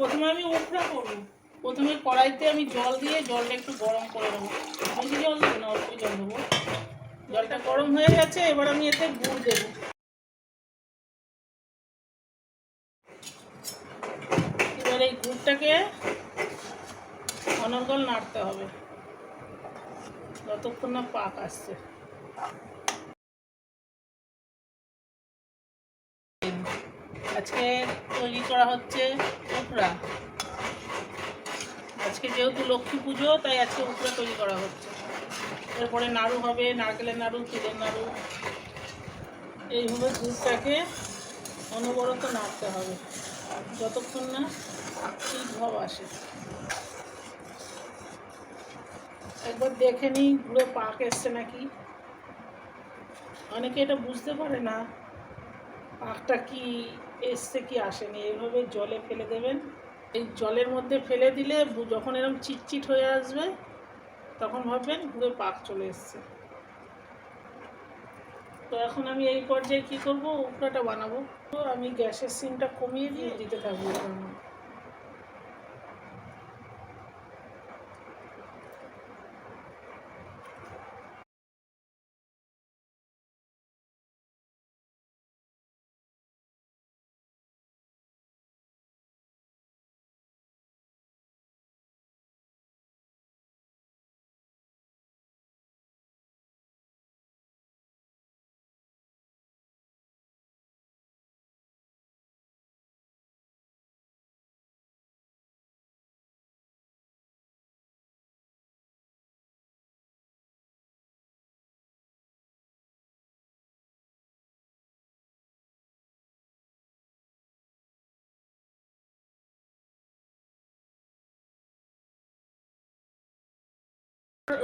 প্রথমে আমি উপরা করব। প্রথমে কড়াইতে আমি জল দিয়ে জলটা একটু গরম করে দেবো বেশি জল দেবো না, অল্প জল দেবো। জলটা গরম হয়ে গেছে, এবার আমি এতে গুড় দেবো। এবার এই গুড়টাকে অনর্গল নাড়তে হবে। যতক্ষণ না পাক আসছে। আজকে তৈরি করা হচ্ছে উপরা আজকে যেহেতু লক্ষ্মী পুজো, তাই আজকে উপরা তৈরি করা হচ্ছে। এরপরে নাড়ু হবে, নারকেলের নাড়ু, তিলের নাড়ু। এইভাবে দুধটাকে অনবরত নাড়তে হবে। যতক্ষণ না ঠিক ভাব আসে। একবার দেখে নিই পুরো পাক এসছে নাকি? অনেকে এটা বুঝতে পারে না। পাকটা কি এসছে কি আসেনি? এইভাবে জলে ফেলে দেবেন। এই জলের মধ্যে ফেলে দিলে যখন এরকম চিটচিট হয়ে আসবে, তখন ভাববেন পুরো পাক চলে এসছে। তো এখন আমি এই পর্যায়ে কী করব? উপরাটা বানাবো। তো আমি গ্যাসের সিমটা কমিয়ে দিয়ে দিতে থাকব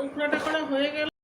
উপরাটা করা হয়ে গেল।